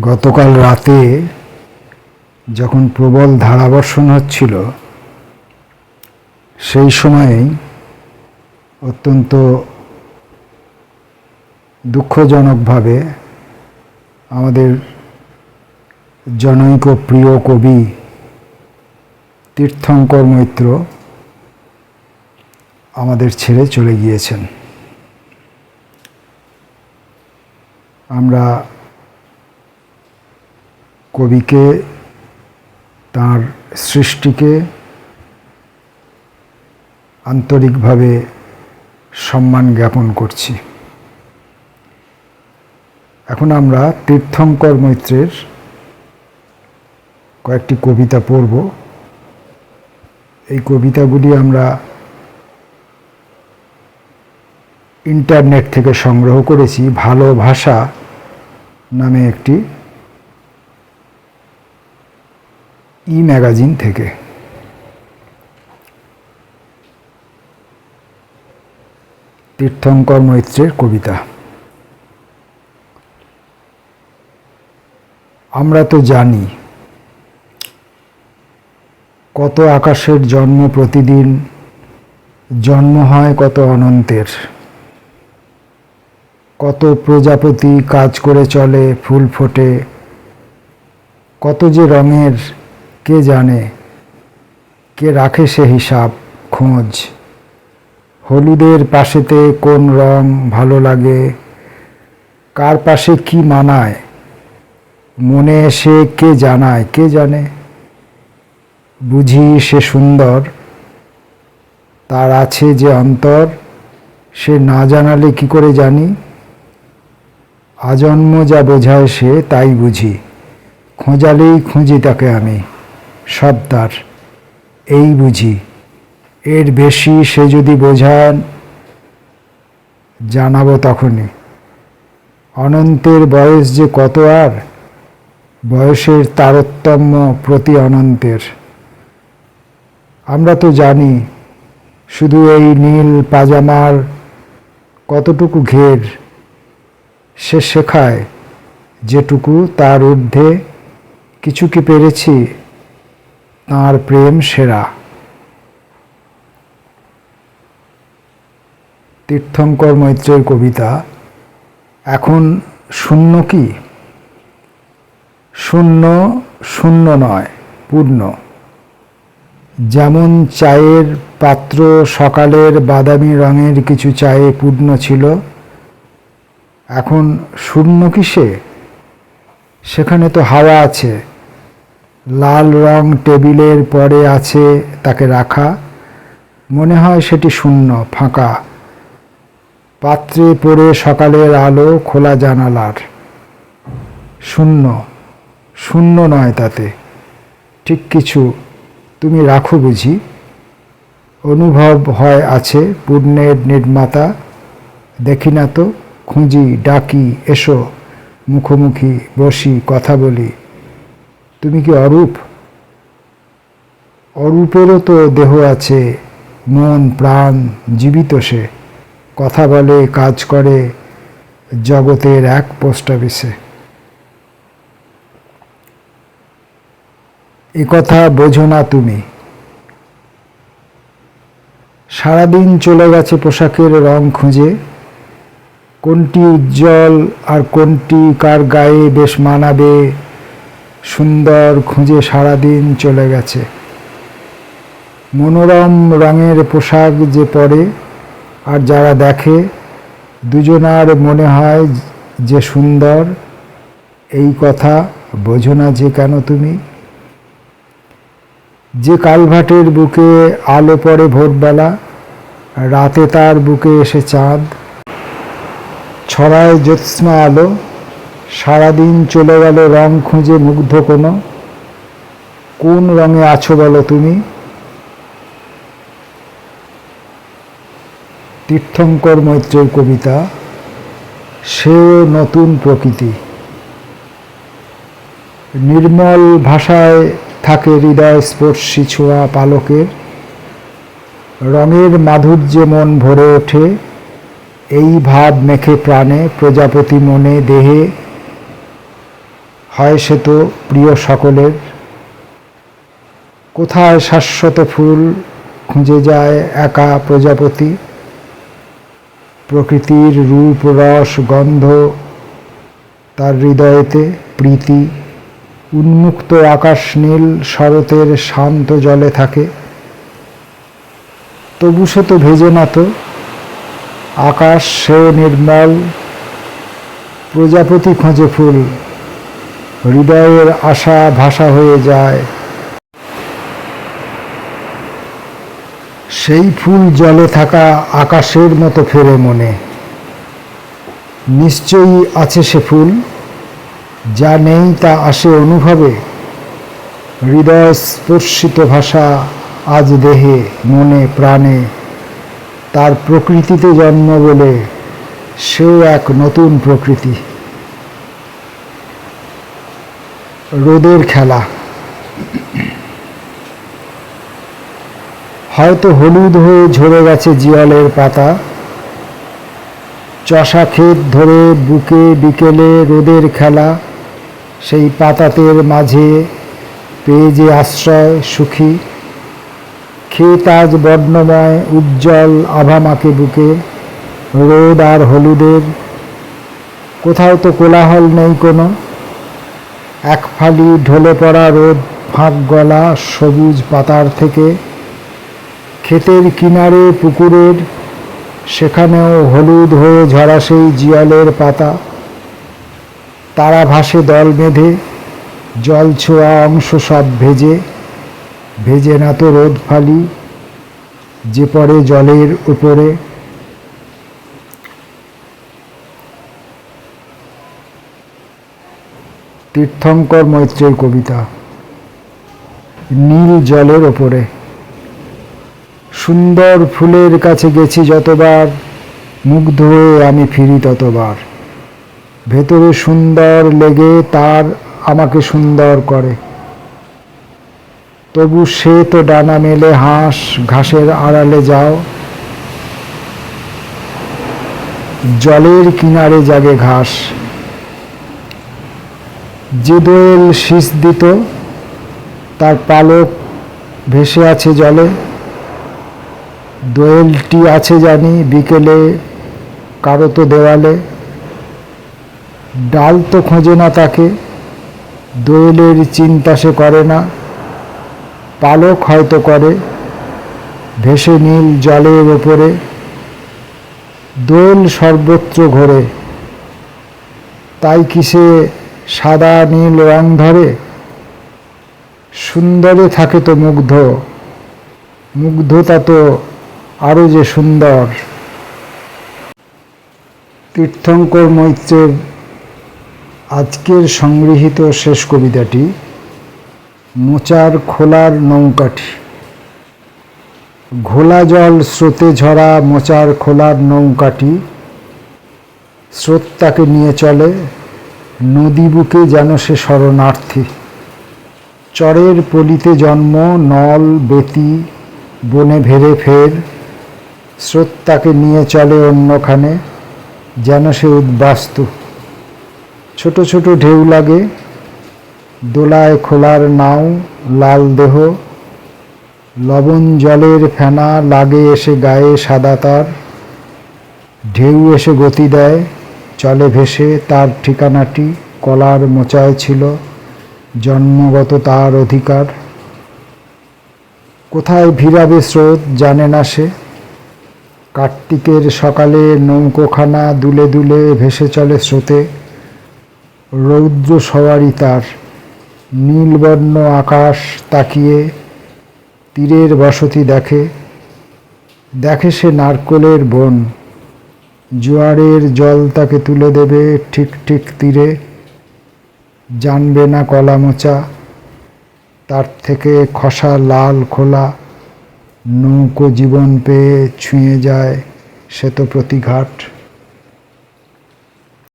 গতকাল রাতে যখন প্রবল ধারাবর্ষণ হচ্ছিল, সেই সময়েই অত্যন্ত দুঃখজনকভাবে আমাদের জনৈক প্রিয় কবি তীর্থঙ্কর মৈত্র আমাদের ছেড়ে চলে গিয়েছেন। আমরা কবিকে, তার সৃষ্টিকে আন্তরিকভাবে সম্মান জ্ঞাপন করছি। এখন আমরা তীর্থঙ্কর মৈত্রের কয়েকটি কবিতা পড়ব। এই কবিতাগুলি আমরা ইন্টারনেট থেকে সংগ্রহ করেছি ভালো ভাষা নামে একটি ই ম্যাগাজিন থেকে। তীর্থঙ্কর মৈত্রের কবিতা। আমরা তো জানি কত আকাশের জন্ম প্রতিদিন, জন্ম হয় কত অনন্তের। কত প্রজাপতি কাজ করে চলে ফুল ফোটে, কত যে রঙের কে জানে? কে রাখে সে হিসাব? খোঁজ। হলুদের পাশেতে কোন রং ভালো লাগে? কার পাশে কি মানায়? মনে এসে কে জানায়? কে জানে? বুঝি সে সুন্দর। তার আছে যে অন্তর, সে না জানালে কি করে জানি? আজন্ম যা বোঝায় সে, তাই বুঝি। খোঁজালেই খুঁজি তাকে আমি। সব তার। এই বুঝি, এর বেশি সে যদি বোঝান, জানাব তখনই। অনন্তের বয়স যে কত আর, বয়সের তারতম্য প্রতি অনন্তের। আমরা তো জানি, শুধু এই নীল পাজামার কতটুকু ঘের, সে শেখায়, যেটুকু তার ঊর্ধ্বে, কিছু কি পেরেছি? তাঁর প্রেম সেরা। তীর্থঙ্কর মৈত্রের কবিতা, এখন শূন্য কি? শূন্য শূন্য নয়, পূর্ণ। যেমন চায়ের পাত্র সকালের বাদামি রঙের কিছু চায়ে পূর্ণ ছিল, এখন শূন্য কিসে? সেখানে তো হাওয়া আছে। লাল রং টেবিলের পরে আছে তাকে রাখা। মনে হয় সেটি শূন্য, ফাঁকা। পাত্রে পড়ে সকালের আলো খোলা জানালার। শূন্য শূন্য নয় তাতে। ঠিক কিছু, তুমি রাখো বুঝি। অনুভব হয় আছে পূর্ণের নির্মাতা। দেখি না তো, খুঁজি, ডাকি, এসো, মুখোমুখি বসি, কথা বলি। তুমি কি অরূপ? অরূপেরও তো দেহ আছে, মন, প্রাণ, জীবিত সে। কথা বলে, কাজ করে, জগতের এক পোস্ট অফিসে এ কথা বোঝো না তুমি। সারাদিন চলে গেছে পোশাকের রং খুঁজে। কোনটি উজ্জ্বল আর কোনটি কার গায়ে বেশ মানাবে? সুন্দর খুঁজে সারাদিন চলে গেছে। মনোরম রঙের পোশাক যে পরে, আর যারা দেখে, দুজনার মনে হয় যে সুন্দর। এই কথা বোঝো না যে কেন তুমি? যে কালভাটের বুকে আলো পড়ে ভোরবেলা, রাতে তার বুকে এসে চাঁদ। ছড়ায় জ্যোৎস্না আলো সারাদিন চলে গেল রং খুঁজে মুগ্ধ কোনো। কোন রঙে আছো বলো তুমি? তীর্থঙ্কর মৈত্রের কবিতা সেও নতুন প্রকৃতি। নির্মল ভাষায় থাকে হৃদয় স্পর্শী ছোঁয়া পালকের। রঙের মাধুর্যে মন ভরে ওঠে, এই ভাব মেখে প্রাণে, প্রজাপতি মনে দেহে। হয় সে তো প্রিয় সকলের। কোথায় শাশ্বত ফুল খুঁজে যায় একা প্রজাপতি? প্রকৃতির রূপ, রস, গন্ধ তার হৃদয়েতে প্রীতি। উন্মুক্ত আকাশ নীল, শরতের শান্ত জলে থাকে। তবু সে তো ভেজে না তো। আকাশ সেও নির্মল। প্রজাপতি খোঁজে ফুল। হৃদয়ের আশা ভাষা হয়ে যায়। সেই ফুল জলে থাকা আকাশের মতো ফেরে মনে। নিশ্চয়ই আছে সে ফুল, যা নেই তা আসে অনুভবে। হৃদয় স্পর্শিত ভাষা আজ দেহে, মনে, প্রাণে। তার প্রকৃতিতে জন্ম বলে সেও এক নতুন প্রকৃতি। রোদের খেলা। হয়তো হলুদ হয়ে ঝরে গেছে জিয়ালের পাতা। চষা ক্ষেত ধরে বুকে বিকেলে রোদের খেলা। সেই পাতাতের মাঝে পেয়ে যে আশ্রয় সুখী। ক্ষেত আজ বর্ণময়, উজ্জ্বল আভামাকে বুকে। রোদ আর হলুদের কোথাও তো কোলাহল নেই কোনো। এক ফালি ঢলে পড়া রোদ ফাঁক গলা সবুজ পাতার থেকে। ক্ষেতের কিনারে পুকুরের, সেখানেও হলুদ হয়ে ঝরা সেই জিয়ালের পাতা। তারা ভাসে দল বেঁধে, জল ছোঁয়া অংশ সব ভেজে। ভেজে না তো রোদ ফালি, যে পড়ে জলের উপরে। তীর্থঙ্কর মৈত্রের কবিতা। নীল জলের ওপরে। সুন্দর ফুলের কাছে গেছি যতবার, মুগ্ধ হয়ে আমি ফিরি ততবার। ভেতরে সুন্দর লেগে তার আমাকে সুন্দর করে। তবু সে তো ডানা মেলে হাঁস ঘাসের আড়ালে যাও। জলের কিনারে জাগে ঘাস। যে দোয়েল শীষ দিত, তার পালক ভেসে আছে জলে, দোয়েলটি আছে জানি বিকেলে কারও তো দেওয়ালে, ডাল তো খোঁজে না তাকে, দোয়েলের চিন্তা সে করে না, পালক হয়তো করে, ভেসে নীল জলের ওপরে, দোয়েল সর্বত্র ঘোরে, তাই কি সে সাদা নীল রং ধরে। সুন্দরে থাকে তো মুগ্ধ। মুগ্ধতা তো আরও যে সুন্দর। তীর্থঙ্কর মৈত্রের আজকের সংগৃহীত শেষ কবিতাটি মোচার খোলার নৌকাটি ঘোলা জল স্রোতে ঝরা মোচার খোলার নৌকাটি স্রোত তাকে নিয়ে চলে নদী বুকে যেন সে শরণার্থী। চরের পলিতে জন্ম, নল, বেতি, বনে ভেরে ফের স্রোত তাকে নিয়ে চলে অন্যখানে, যেন সে উদ্বাস্তু। ছোট ছোট ঢেউ লাগে, দোলায় খোলার নাও, লাল দেহ, লবণ জলের ফেনা লাগে এসে গায়ে সাদা তার। ঢেউ এসে গতি দেয় চলে ভেসে তার ঠিকানাটি কলার মোচায় ছিল। জন্মগত তার অধিকার। কোথায় ভিড়াবে স্রোত জানে না সে। কার্তিকের সকালে নৌকোখানা দুলে দুলে ভেসে চলে স্রোতে। রৌদ্র সওয়ারি তার। নীলবর্ণ আকাশ তাকিয়ে তীরের বসতি দেখে। দেখে সে নারকোলের বন। জোয়ারের জল তাকে তুলে দেবে ঠিক ঠিক তীরে। জানবে না কলা মোচা। তার থেকে খসা লাল খোলা। নৌকো জীবন পেয়ে ছুঁয়ে যায় সে তো প্রতিঘাট